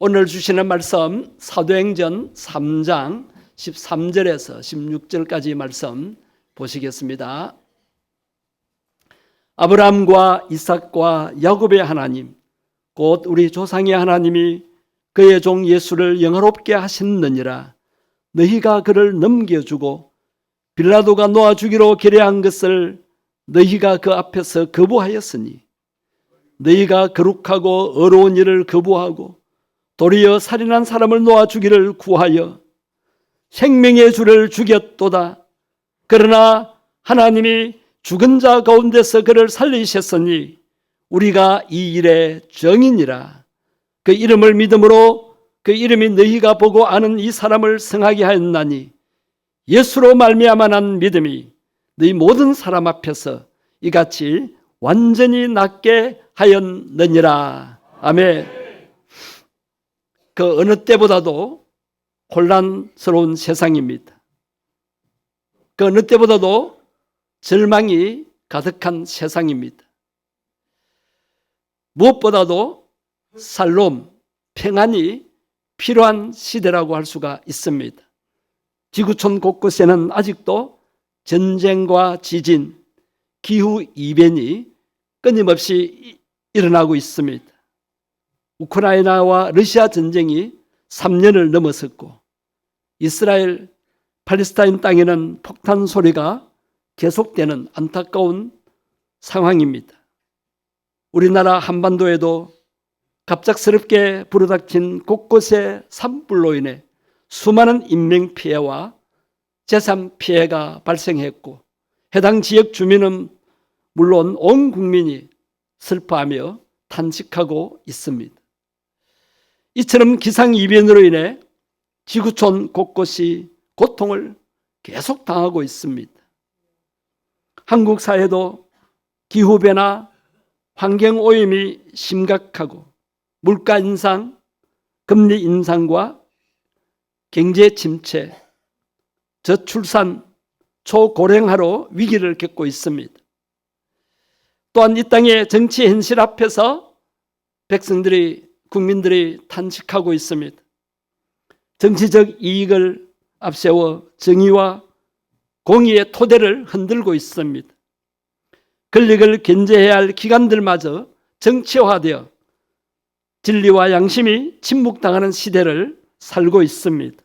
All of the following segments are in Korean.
오늘 주시는 말씀 사도행전 3장 13절에서 16절까지 말씀 보시겠습니다. 아브라함과 이삭과 야곱의 하나님 곧 우리 조상의 하나님이 그의 종 예수를 영화롭게 하셨느니라 너희가 그를 넘겨주고 빌라도가 놓아 주기로 결의한 것을 너희가 그 앞에서 거부하였으니 너희가 거룩하고 어려운 일을 거부하고 도리어 살인한 사람을 놓아 주기를 구하여 생명의 주를 죽였도다. 그러나 하나님이 죽은 자 가운데서 그를 살리셨으니 우리가 이 일의 정인이라. 그 이름을 믿음으로 그 이름이 너희가 보고 아는 이 사람을 성하게 하였나니 예수로 말미암아 난 믿음이 너희 모든 사람 앞에서 이같이 완전히 낫게 하였느니라. 아멘. 그 어느 때보다도 혼란스러운 세상입니다. 그 어느 때보다도 절망이 가득한 세상입니다. 무엇보다도 살롬, 평안이 필요한 시대라고 할 수가 있습니다. 지구촌 곳곳에는 아직도 전쟁과 지진, 기후 이변이 끊임없이 일어나고 있습니다. 우크라이나와 러시아 전쟁이 3년을 넘었었고 이스라엘 팔레스타인 땅에는 폭탄 소리가 계속되는 안타까운 상황입니다. 우리나라 한반도에도 갑작스럽게 불어닥친 곳곳의 산불로 인해 수많은 인명 피해와 재산 피해가 발생했고 해당 지역 주민은 물론 온 국민이 슬퍼하며 탄식하고 있습니다. 이처럼 기상 이변으로 인해 지구촌 곳곳이 고통을 계속 당하고 있습니다. 한국 사회도 기후 변화, 환경 오염이 심각하고 물가 인상, 금리 인상과 경제 침체, 저출산, 초고령화로 위기를 겪고 있습니다. 또한 이 땅의 정치 현실 앞에서 백성들이 국민들이 탄식하고 있습니다. 정치적 이익을 앞세워 정의와 공의의 토대를 흔들고 있습니다. 권력을 견제해야 할 기관들마저 정치화되어 진리와 양심이 침묵당하는 시대를 살고 있습니다.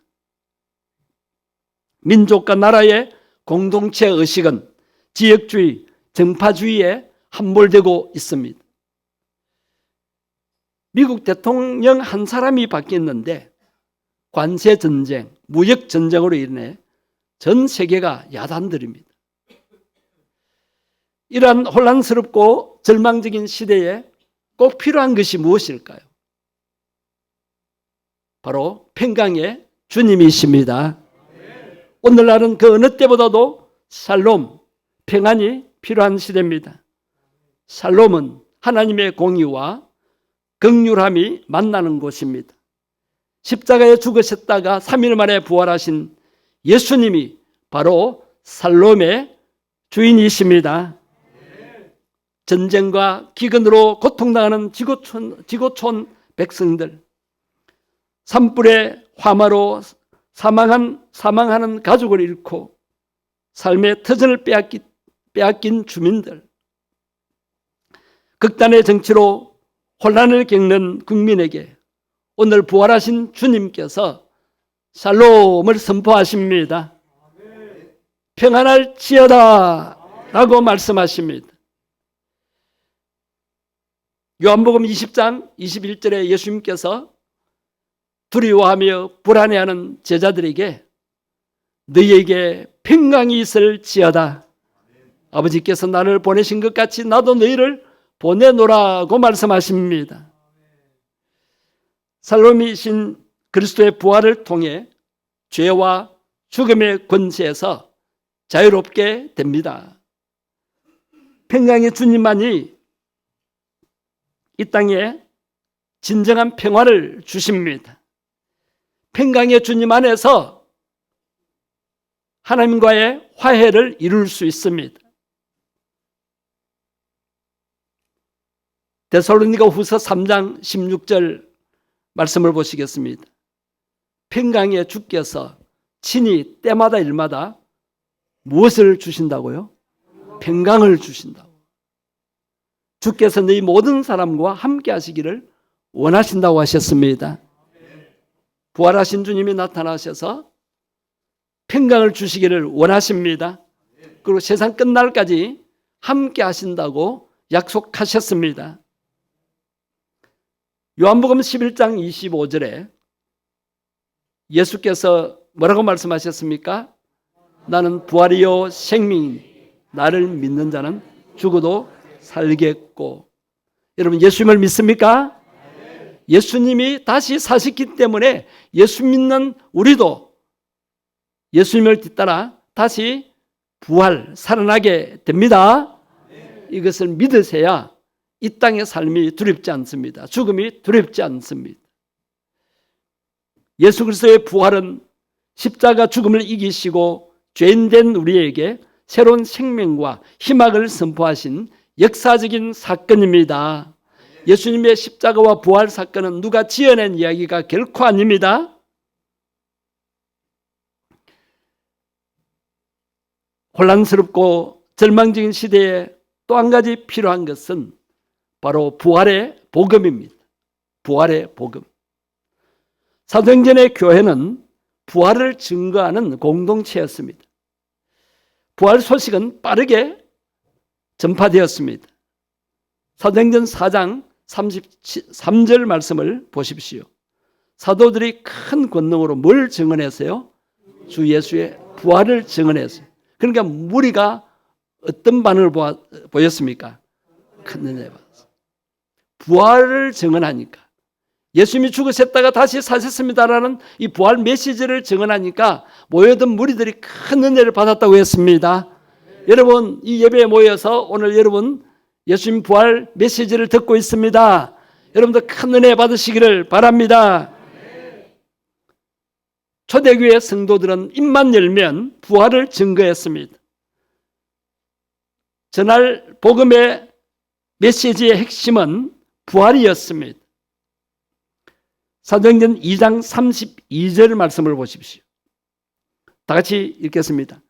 민족과 나라의 공동체 의식은 지역주의, 정파주의에 함몰되고 있습니다. 미국 대통령 한 사람이 바뀌었는데 관세 전쟁, 무역 전쟁으로 인해 전 세계가 야단들입니다. 이러한 혼란스럽고 절망적인 시대에 꼭 필요한 것이 무엇일까요? 바로 평강의 주님이십니다. 오늘날은 그 어느 때보다도 살롬, 평안이 필요한 시대입니다. 살롬은 하나님의 공의와 극률함이 만나는 곳입니다. 십자가에 죽으셨다가 3일 만에 부활하신 예수님이 바로 살롬의 주인이십니다. 전쟁과 기근으로 고통당하는 지구촌, 지구촌 백성들, 산불의 화마로 사망한, 사망하는 가족을 잃고 삶의 터전을 빼앗긴, 빼앗긴 주민들, 극단의 정치로 혼란을 겪는 국민에게 오늘 부활하신 주님께서 살롬을 선포하십니다. 평안할 지어다 라고 말씀하십니다. 요한복음 20장 21절에 예수님께서 두려워하며 불안해하는 제자들에게 너희에게 평강이 있을 지어다. 아버지께서 나를 보내신 것 같이 나도 너희를 보내노라고 말씀하십니다. 살롬이신 그리스도의 부활을 통해 죄와 죽음의 권세에서 자유롭게 됩니다. 평강의 주님만이 이 땅에 진정한 평화를 주십니다. 평강의 주님 안에서 하나님과의 화해를 이룰 수 있습니다. 데살로니가 후서 3장 16절 말씀을 보시겠습니다. 평강에 주께서 친히 때마다 일마다 무엇을 주신다고요? 평강을 주신다고. 주께서 너희 모든 사람과 함께 하시기를 원하신다고 하셨습니다. 부활하신 주님이 나타나셔서 평강을 주시기를 원하십니다. 그리고 세상 끝날까지 함께 하신다고 약속하셨습니다. 요한복음 11장 25절에 예수께서 뭐라고 말씀하셨습니까? 나는 부활이요 생명이 나를 믿는 자는 죽어도 살겠고 여러분 예수님을 믿습니까? 예수님이 다시 사셨기 때문에 예수 믿는 우리도 예수님을 뒤따라 다시 부활 살아나게 됩니다. 이것을 믿으셔야 이 땅의 삶이 두렵지 않습니다. 죽음이 두렵지 않습니다. 예수 그리스도의 부활은 십자가 죽음을 이기시고 죄인된 우리에게 새로운 생명과 희망을 선포하신 역사적인 사건입니다. 예수님의 십자가와 부활 사건은 누가 지어낸 이야기가 결코 아닙니다. 혼란스럽고 절망적인 시대에 또 한 가지 필요한 것은 바로 부활의 복음입니다. 부활의 복음. 사도행전의 교회는 부활을 증거하는 공동체였습니다. 부활 소식은 빠르게 전파되었습니다. 사도행전 4장 33절 말씀을 보십시오. 사도들이 큰 권능으로 뭘 증언했어요? 주 예수의 부활을 증언했어요. 그러니까 무리가 어떤 반응을 보였습니까? 큰 은혜 받았어요. 부활을 증언하니까 예수님이 죽으셨다가 다시 사셨습니다라는 이 부활 메시지를 증언하니까 모여든 무리들이 큰 은혜를 받았다고 했습니다. 여러분 이 예배에 모여서 오늘 여러분 예수님 부활 메시지를 듣고 있습니다. 여러분들 큰 은혜 받으시기를 바랍니다. 초대교회 성도들은 입만 열면 부활을 증거했습니다. 전할 복음의 메시지의 핵심은 부활이었습니다. 사도행전 2장 32절 말씀을 보십시오. 다 같이 읽겠습니다.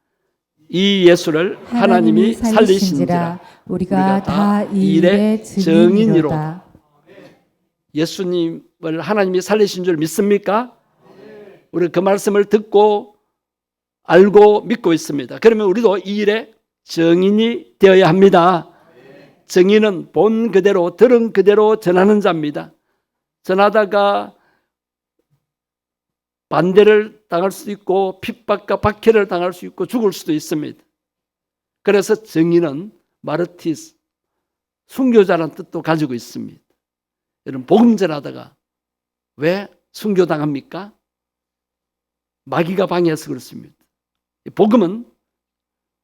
이 예수를 하나님이 살리신지라 우리가 다 이 일의 증인이로다. 예수님을 하나님이 살리신 줄 믿습니까? 우리 그 말씀을 듣고 알고 믿고 있습니다. 그러면 우리도 이 일의 증인이 되어야 합니다. 증인은 본 그대로 들은 그대로 전하는 자입니다. 전하다가 반대를 당할 수도 있고 핍박과 박해를 당할 수 있고 죽을 수도 있습니다. 그래서 정의는 마르티스 순교자라는 뜻도 가지고 있습니다. 여러분 복음 전하다가 왜 순교당합니까? 마귀가 방해해서 그렇습니다. 복음은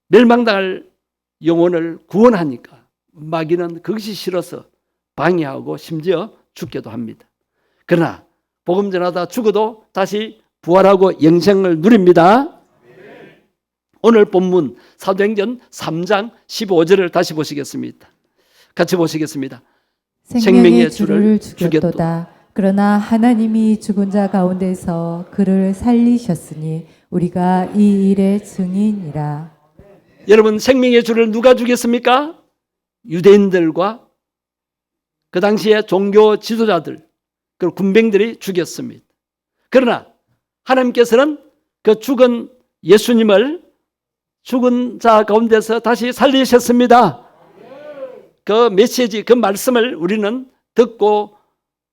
멸망당할 영혼을 구원하니까 마귀는 그것이 싫어서 방해하고 심지어 죽게도 합니다. 그러나 복음 전하다 죽어도 다시 부활하고 영생을 누립니다. 오늘 본문 사도행전 3장 15절을 다시 보시겠습니다. 같이 보시겠습니다. 생명의 주를 죽였도다. 그러나 하나님이 죽은 자 가운데서 그를 살리셨으니 우리가 이 일의 증인이라. 여러분 생명의 주를 누가 죽였습니까? 유대인들과 그 당시에 종교 지도자들 그 군병들이 죽였습니다. 그러나 하나님께서는 그 죽은 예수님을 죽은 자 가운데서 다시 살리셨습니다. 그 메시지, 그 말씀을 우리는 듣고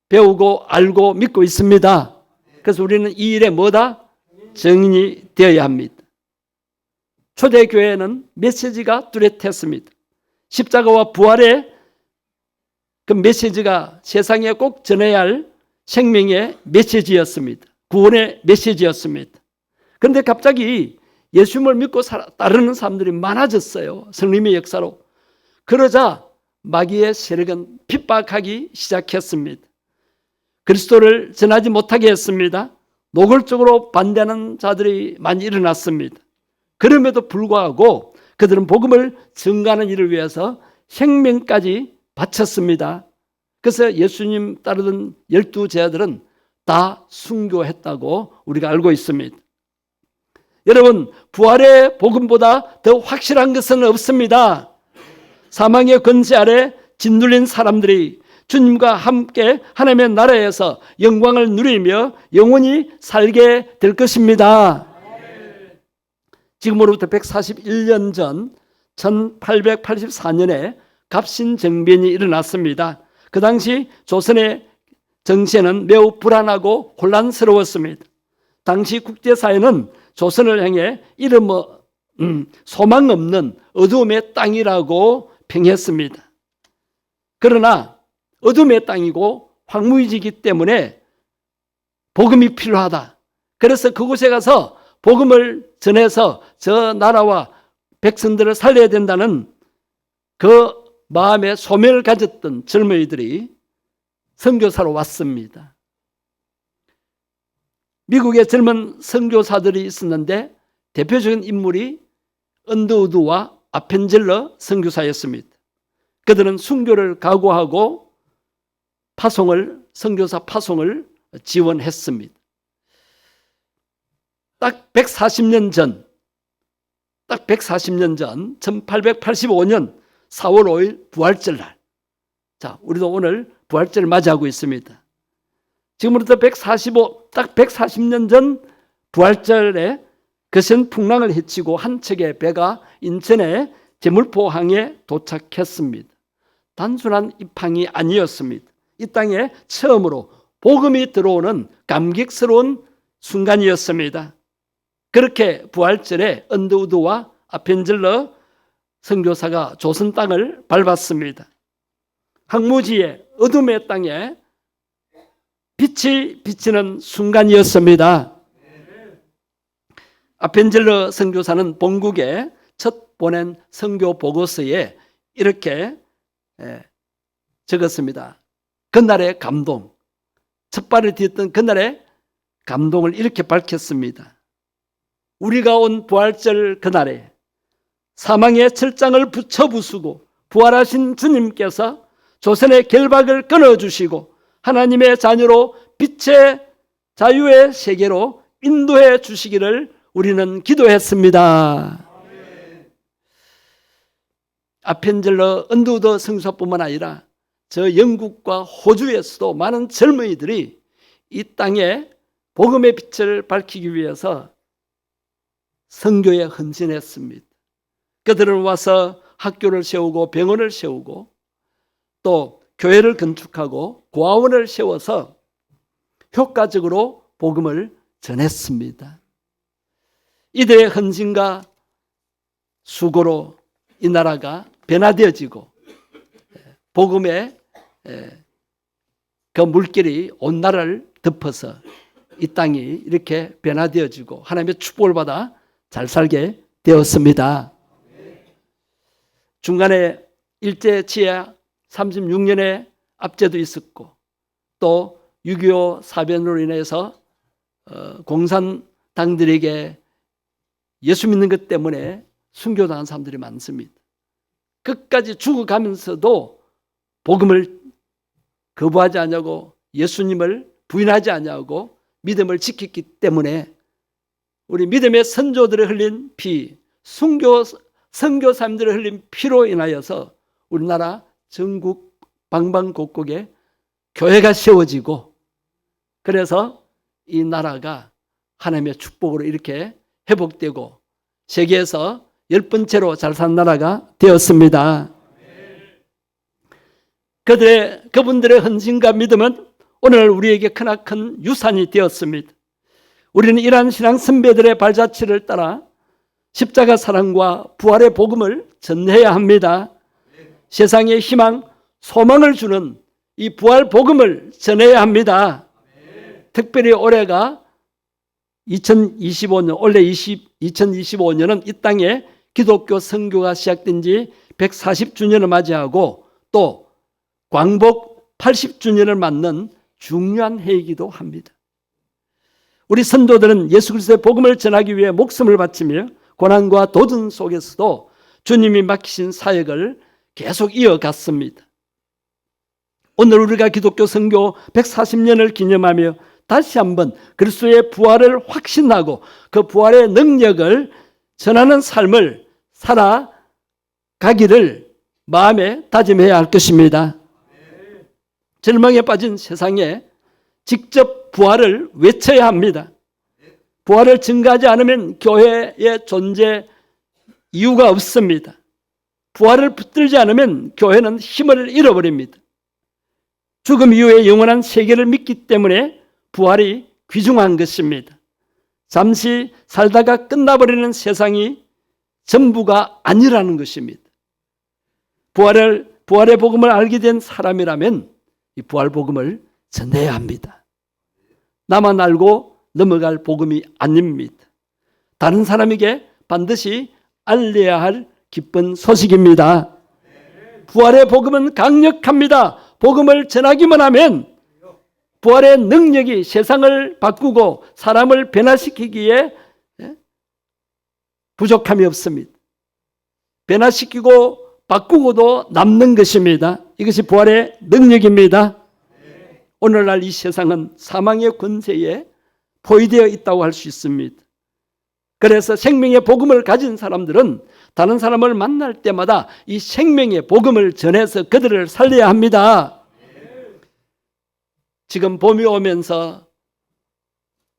배우고 알고 믿고 있습니다. 그래서 우리는 이 일에 뭐다? 정인이 되어야 합니다. 초대교회는 메시지가 뚜렷했습니다. 십자가와 부활의 그 메시지가 세상에 꼭 전해야 할 생명의 메시지였습니다. 구원의 메시지였습니다. 그런데 갑자기 예수님을 믿고 따르는 사람들이 많아졌어요. 성림의 역사로. 그러자 마귀의 세력은 핍박하기 시작했습니다. 그리스도를 전하지 못하게 했습니다. 노골적으로 반대하는 자들이 많이 일어났습니다. 그럼에도 불구하고 그들은 복음을 증가하는 일을 위해서 생명까지 바쳤습니다. 그래서 예수님 따르던 열두 제자들은 다 순교했다고 우리가 알고 있습니다. 여러분, 부활의 복음보다 더 확실한 것은 없습니다. 사망의 권세 아래 짓눌린 사람들이 주님과 함께 하나님의 나라에서 영광을 누리며 영원히 살게 될 것입니다. 지금으로부터 141년 전 1884년에 갑신정변이 일어났습니다. 그 당시 조선의 정세는 매우 불안하고 혼란스러웠습니다. 당시 국제사회는 조선을 향해 이름 어, 음, 소망 없는 어둠의 땅이라고 평했습니다. 그러나 어둠의 땅이고 황무지이기 때문에 복음이 필요하다. 그래서 그곳에 가서 복음을 전해서 저 나라와 백성들을 살려야 된다는 그 마음의 소명을 가졌던 젊은이들이 선교사로 왔습니다. 미국의 젊은 선교사들이 있었는데 대표적인 인물이 언더우드와 아펜젤러 선교사였습니다. 그들은 순교를 각오하고 파송을 선교사 파송을 지원했습니다. 딱 140년 전, 딱 140년 전, 1885년 4월 5일 부활절 날. 자, 우리도 오늘 부활절을 맞이하고 있습니다. 지금부터 145, 딱 140년 전 부활절에 거센 풍랑을 헤치고 한 척의 배가 인천의 제물포항에 도착했습니다. 단순한 입항이 아니었습니다. 이 땅에 처음으로 복음이 들어오는 감격스러운 순간이었습니다. 그렇게 부활절에 언더우드와 아펜젤러 선교사가 조선 땅을 밟았습니다. 항무지의 어둠의 땅에 빛이 비치는 순간이었습니다. 아펜젤러 선교사는 본국에 첫 보낸 선교 보고서에 이렇게 에, 적었습니다. 그날의 감동, 첫 발을 디뎠던 그날의 감동을 이렇게 밝혔습니다. 우리가 온 부활절 그날에 사망의 철장을 붙여 부수고 부활하신 주님께서 조선의 결박을 끊어주시고 하나님의 자녀로 빛의 자유의 세계로 인도해 주시기를 우리는 기도했습니다. 아펜젤러 언두더 성서뿐만 아니라 저 영국과 호주에서도 많은 젊은이들이 이 땅에 복음의 빛을 밝히기 위해서 선교에 헌신했습니다. 그들은 와서 학교를 세우고 병원을 세우고 또 교회를 건축하고 고아원을 세워서 효과적으로 복음을 전했습니다. 이들의 헌신과 수고로 이 나라가 변화되어지고 복음의 그 물길이 온 나라를 덮어서 이 땅이 이렇게 변화되어지고 하나님의 축복을 받아 잘 살게 되었습니다. 중간에 일제 치하 36년의 압제도 있었고 또 6.25 사변으로 인해서 어, 공산당들에게 예수 믿는 것 때문에 순교당한 사람들이 많습니다. 끝까지 죽어가면서도 복음을 거부하지 않냐고 예수님을 부인하지 않냐고 믿음을 지켰기 때문에 우리 믿음의 선조들이 흘린 피, 순교 선교사님들이 흘린 피로 인하여서 우리나라 전국 방방곡곡에 교회가 세워지고 그래서 이 나라가 하나님의 축복으로 이렇게 회복되고 세계에서 열 번째로 잘 산 나라가 되었습니다. 그들의 그분들의 헌신과 믿음은 오늘 우리에게 크나큰 유산이 되었습니다. 우리는 이러한 신앙 선배들의 발자취를 따라 십자가 사랑과 부활의 복음을 전해야 합니다. 세상에 희망, 소망을 주는 이 부활 복음을 전해야 합니다. 특별히 올해가 2025년, 원래 20, 2025년은 이 땅에 기독교 선교가 시작된 지 140주년을 맞이하고 또 광복 80주년을 맞는 중요한 해이기도 합니다. 우리 선도들은 예수 그리스도의 복음을 전하기 위해 목숨을 바치며 고난과 도전 속에서도 주님이 맡기신 사역을 계속 이어갔습니다. 오늘 우리가 기독교 선교 140년을 기념하며 다시 한번 그리스도의 부활을 확신하고 그 부활의 능력을 전하는 삶을 살아가기를 마음에 다짐해야 할 것입니다. 절망에 빠진 세상에 직접 부활을 외쳐야 합니다. 부활을 증가하지 않으면 교회의 존재 이유가 없습니다. 부활을 붙들지 않으면 교회는 힘을 잃어버립니다. 죽음 이후에 영원한 세계를 믿기 때문에 부활이 귀중한 것입니다. 잠시 살다가 끝나버리는 세상이 전부가 아니라는 것입니다. 부활을 부활의 복음을 알게 된 사람이라면 이 부활 복음을 전해야 합니다. 나만 알고 넘어갈 복음이 아닙니다. 다른 사람에게 반드시 알려야 할 기쁜 소식입니다. 부활의 복음은 강력합니다. 복음을 전하기만 하면 부활의 능력이 세상을 바꾸고 사람을 변화시키기에 예, 부족함이 없습니다. 변화시키고 바꾸고도 남는 것입니다. 이것이 부활의 능력입니다. 오늘날 이 세상은 사망의 권세에 포위되어 있다고 할 수 있습니다. 그래서 생명의 복음을 가진 사람들은 다른 사람을 만날 때마다 이 생명의 복음을 전해서 그들을 살려야 합니다. 지금 봄이 오면서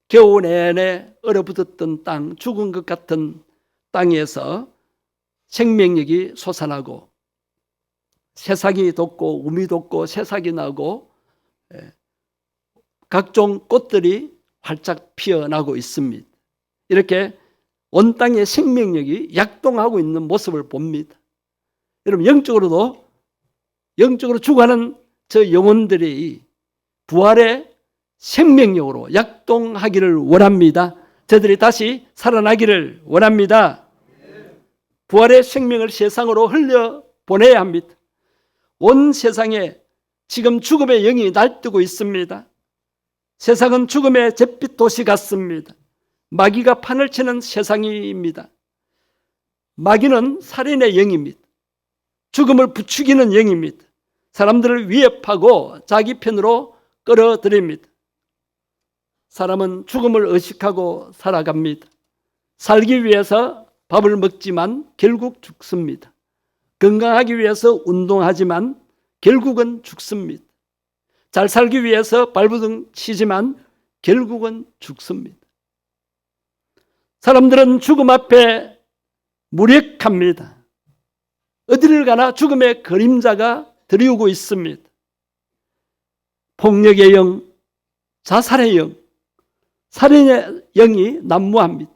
겨우 내내 얼어붙었던 땅, 죽은 것 같은 땅에서 생명력이 솟아나고 새싹이 돋고 우미 돋고 새싹이 나고 예, 각종 꽃들이 활짝 피어나고 있습니다. 이렇게 온 땅의 생명력이 약동하고 있는 모습을 봅니다. 여러분 영적으로도 영적으로 죽어가는 저 영혼들이 부활의 생명력으로 약동하기를 원합니다. 저들이 다시 살아나기를 원합니다. 부활의 생명을 세상으로 흘려 보내야 합니다. 온 세상에 지금 죽음의 영이 날뛰고 있습니다. 세상은 죽음의 잿빛 도시 같습니다. 마귀가 판을 치는 세상입니다. 마귀는 살인의 영입니다. 죽음을 부추기는 영입니다. 사람들을 위협하고 자기 편으로 끌어들입니다. 사람은 죽음을 의식하고 살아갑니다. 살기 위해서 밥을 먹지만 결국 죽습니다. 건강하기 위해서 운동하지만 결국은 죽습니다. 잘 살기 위해서 발부둥 치지만 결국은 죽습니다. 사람들은 죽음 앞에 무력합니다. 어디를 가나 죽음의 그림자가 드리우고 있습니다. 폭력의 영, 자살의 영, 살인의 영이 난무합니다.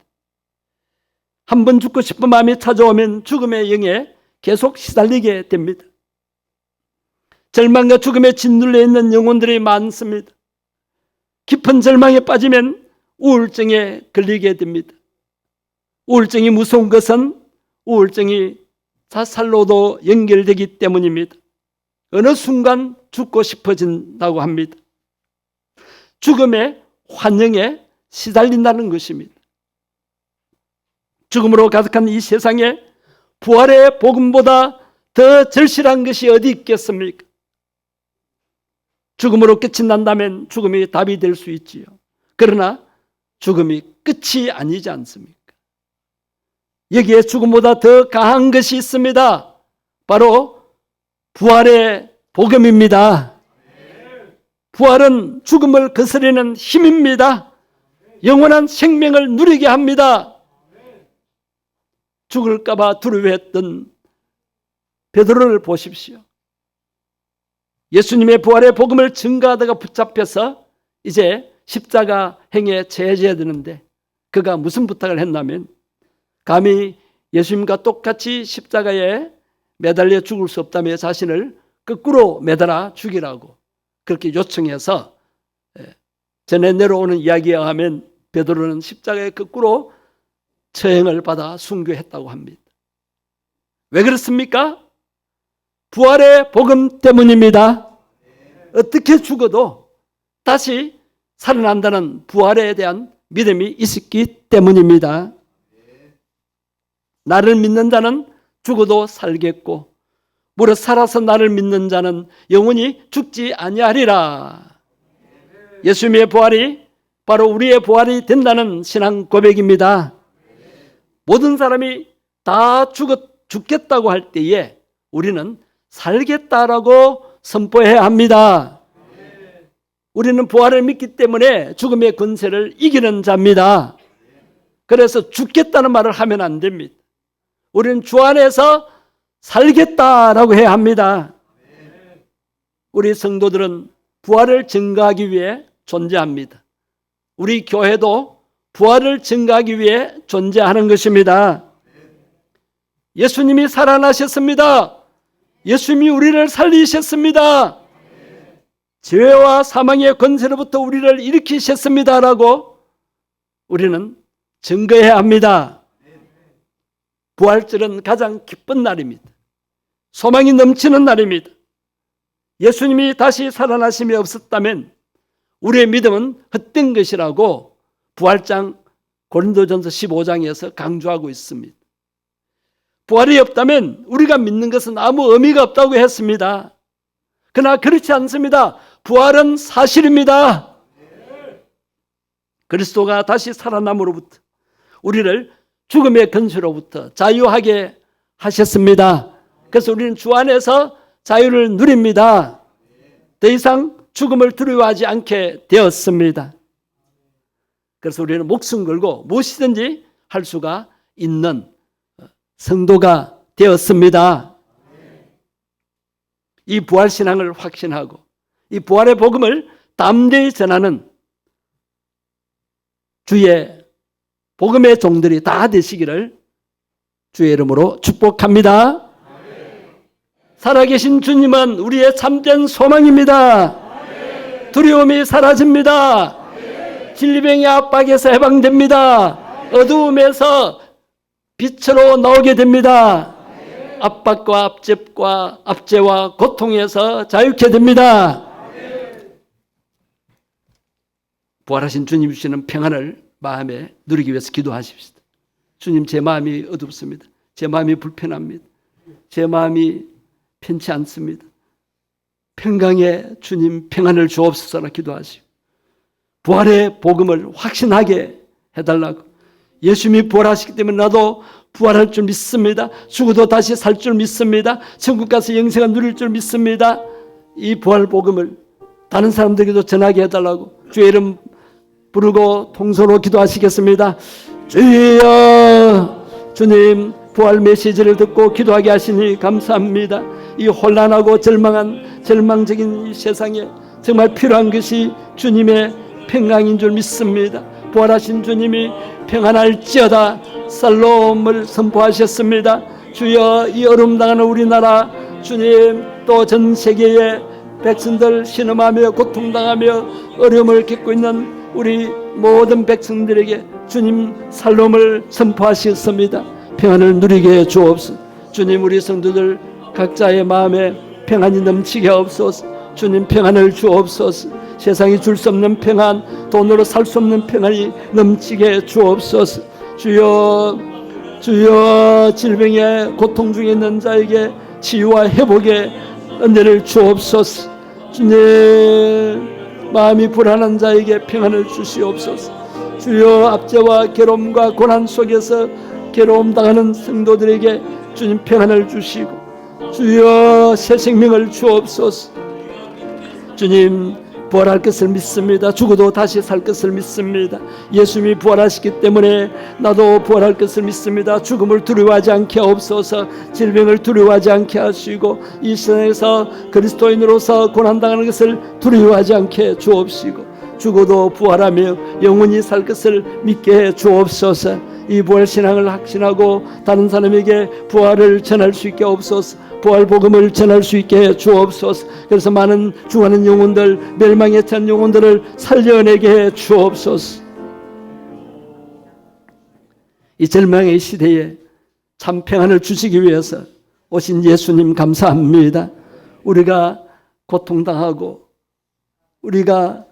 한 번 죽고 싶은 마음이 찾아오면 죽음의 영에 계속 시달리게 됩니다. 절망과 죽음에 짓눌려 있는 영혼들이 많습니다. 깊은 절망에 빠지면 우울증에 걸리게 됩니다. 우울증이 무서운 것은 우울증이 자살로도 연결되기 때문입니다. 어느 순간 죽고 싶어진다고 합니다. 죽음의 환영에 시달린다는 것입니다. 죽음으로 가득한 이 세상에 부활의 복음보다 더 절실한 것이 어디 있겠습니까? 죽음으로 끝이 난다면 죽음이 답이 될 수 있지요. 그러나 죽음이 끝이 아니지 않습니까? 여기에 죽음보다 더 강한 것이 있습니다. 바로 부활의 복음입니다. 부활은 죽음을 거스르는 힘입니다. 영원한 생명을 누리게 합니다. 죽을까봐 두려워했던 베드로를 보십시오. 예수님의 부활의 복음을 증가하다가 붙잡혀서 이제 십자가 행에 제해져야 되는데 그가 무슨 부탁을 했냐면 감히 예수님과 똑같이 십자가에 매달려 죽을 수 없다며 자신을 거꾸로 매달아 죽이라고 그렇게 요청해서 예, 전에 내려오는 이야기에 의하면 베드로는 십자가에 거꾸로 처형을 받아 순교했다고 합니다. 왜 그렇습니까? 부활의 복음 때문입니다. 어떻게 죽어도 다시 살아난다는 부활에 대한 믿음이 있었기 때문입니다. 나를 믿는 자는 죽어도 살겠고 무릇 살아서 나를 믿는 자는 영원히 죽지 아니하리라. 예수님의 부활이 바로 우리의 부활이 된다는 신앙 고백입니다. 모든 사람이 다 죽었, 죽겠다고 할 때에 우리는 살겠다라고 선포해야 합니다. 우리는 부활을 믿기 때문에 죽음의 권세를 이기는 자입니다. 그래서 죽겠다는 말을 하면 안 됩니다. 우리는 주 안에서 살겠다라고 해야 합니다. 우리 성도들은 부활을 증가하기 위해 존재합니다. 우리 교회도 부활을 증가하기 위해 존재하는 것입니다. 예수님이 살아나셨습니다. 예수님이 우리를 살리셨습니다. 죄와 사망의 권세로부터 우리를 일으키셨습니다라고 우리는 증거해야 합니다. 부활절은 가장 기쁜 날입니다. 소망이 넘치는 날입니다. 예수님이 다시 살아나심이 없었다면 우리의 믿음은 헛된 것이라고 부활장 고린도전서 15장에서 강조하고 있습니다. 부활이 없다면 우리가 믿는 것은 아무 의미가 없다고 했습니다. 그러나 그렇지 않습니다. 부활은 사실입니다. 그리스도가 다시 살아남으로부터 우리를 죽음의 근수로부터 자유하게 하셨습니다. 그래서 우리는 주 안에서 자유를 누립니다. 더 이상 죽음을 두려워하지 않게 되었습니다. 그래서 우리는 목숨 걸고 무엇이든지 할 수가 있는 성도가 되었습니다. 이 부활 신앙을 확신하고 이 부활의 복음을 담대히 전하는 주의 복음의 종들이 다 되시기를 주의 이름으로 축복합니다. 살아계신 주님은 우리의 참된 소망입니다. 두려움이 사라집니다. 질병의 압박에서 해방됩니다. 어두움에서 빛으로 나오게 됩니다. 압박과 압제과 압제와 고통에서 자유케 됩니다. 부활하신 주님 주시는 평안을 마음에 누리기 위해서 기도하십시다. 주님 제 마음이 어둡습니다. 제 마음이 불편합니다. 제 마음이 편치 않습니다. 평강에 주님 평안을 주옵소서라 기도하시고 부활의 복음을 확신하게 해달라고 예수님이 부활하시기 때문에 나도 부활할 줄 믿습니다. 죽어도 다시 살 줄 믿습니다. 천국 가서 영생을 누릴 줄 믿습니다. 이 부활 복음을 다른 사람들에게도 전하게 해달라고 주의 이름 부르고 통소로 기도하시겠습니다. 주여 주님 부활 메시지를 듣고 기도하게 하시니 감사합니다. 이 혼란하고 절망한 절망적인 이 세상에 정말 필요한 것이 주님의 평강인 줄 믿습니다. 부활하신 주님이 평안할지어다 살롬을 선포하셨습니다. 주여 이 어려움당하는 우리나라 주님 또 전 세계의 백성들 신음하며 고통당하며 어려움을 겪고 있는 우리 모든 백성들에게 주님 살롬을 선포하셨습니다. 평안을 누리게 주옵소서. 주님 우리 성도들 각자의 마음에 평안이 넘치게 없소서. 주님 평안을 주옵소서. 세상이 줄 수 없는 평안, 돈으로 살 수 없는 평안이 넘치게 주옵소서. 주여, 주여 질병의 고통 중에 있는 자에게 치유와 회복의 은혜를 주옵소서. 주님 마음이 불안한 자에게 평안을 주시옵소서. 주여 압제와 괴로움과 고난 속에서 괴로움 당하는 성도들에게 주님 평안을 주시고 주여 새 생명을 주옵소서. 주님 부활할 것을 믿습니다. 죽어도 다시 살 것을 믿습니다. 예수님이 부활하시기 때문에 나도 부활할 것을 믿습니다. 죽음을 두려워하지 않게 하옵소서. 질병을 두려워하지 않게 하시고 이 세상에서 그리스도인으로서 고난당하는 것을 두려워하지 않게 주옵시고 죽어도 부활하며 영원히 살 것을 믿게 해 주옵소서. 이 부활 신앙을 확신하고 다른 사람에게 부활을 전할 수 있게 없소서. 부활 복음을 전할 수 있게 해 주옵소서. 그래서 많은 죽어가는 영혼들, 멸망에 찬 영혼들을 살려내게 해 주옵소서. 이 절망의 시대에 참 평안을 주시기 위해서 오신 예수님 감사합니다. 우리가 고통당하고 우리가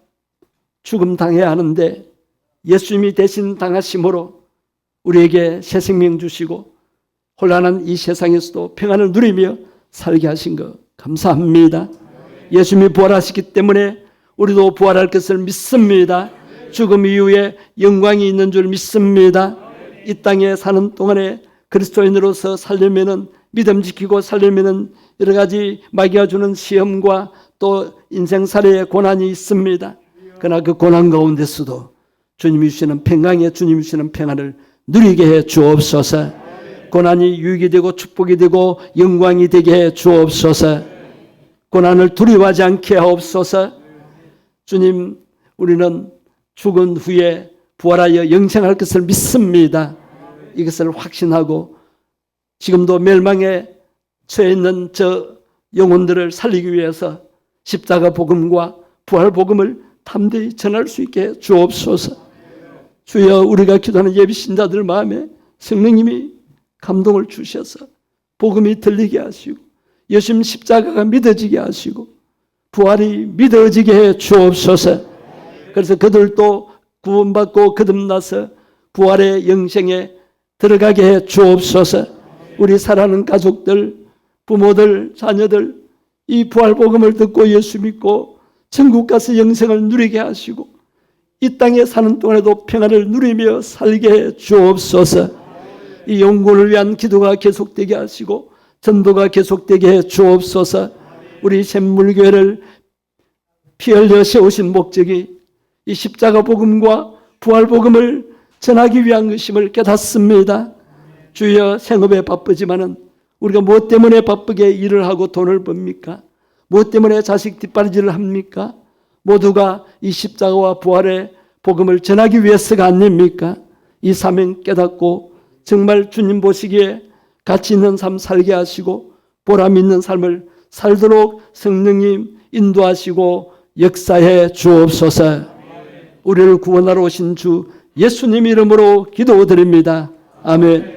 죽음 당해야 하는데 예수님이 대신 당하심으로 우리에게 새 생명 주시고 혼란한 이 세상에서도 평안을 누리며 살게 하신 것 감사합니다. 예수님이 부활하시기 때문에 우리도 부활할 것을 믿습니다. 죽음 이후에 영광이 있는 줄 믿습니다. 이 땅에 사는 동안에 그리스도인으로서 살려면은 믿음 지키고 살려면은 여러 가지 마귀가 주는 시험과 또 인생살이의 고난이 있습니다. 그러나 그 고난 가운데서도 주님이 주시는 평강의 주님이 주시는 평안을 누리게 해 주옵소서. 고난이 유익이 되고 축복이 되고 영광이 되게 해 주옵소서. 고난을 두려워하지 않게 하옵소서. 주님, 우리는 죽은 후에 부활하여 영생할 것을 믿습니다. 이것을 확신하고 지금도 멸망에 처해 있는 저 영혼들을 살리기 위해서 십자가 복음과 부활 복음을 담대히 전할 수 있게 해 주옵소서. 주여 우리가 기도하는 예비 신자들 마음에 성령님이 감동을 주셔서 복음이 들리게 하시고 예수님 십자가가 믿어지게 하시고 부활이 믿어지게 해 주옵소서. 그래서 그들도 구원받고 거듭나서 부활의 영생에 들어가게 해 주옵소서. 우리 사랑하는 가족들, 부모들, 자녀들 이 부활 복음을 듣고 예수 믿고 천국 가서 영생을 누리게 하시고 이 땅에 사는 동안에도 평안을 누리며 살게 해 주옵소서. 이 영혼을 위한 기도가 계속되게 하시고 전도가 계속되게 해 주옵소서. 우리 샘물교회를 피 흘려 세우신 목적이 이 십자가 복음과 부활 복음을 전하기 위한 것임을 깨닫습니다. 주여 생업에 바쁘지만은 우리가 무엇 때문에 바쁘게 일을 하고 돈을 법니까? 무엇 때문에 자식 뒷바라지를 합니까? 모두가 이 십자가와 부활의 복음을 전하기 위해서가 아닙니까? 이 사명 깨닫고 정말 주님 보시기에 가치 있는 삶 살게 하시고 보람 있는 삶을 살도록 성령님 인도하시고 역사해 주옵소서. 우리를 구원하러 오신 주 예수님 이름으로 기도드립니다. 아멘.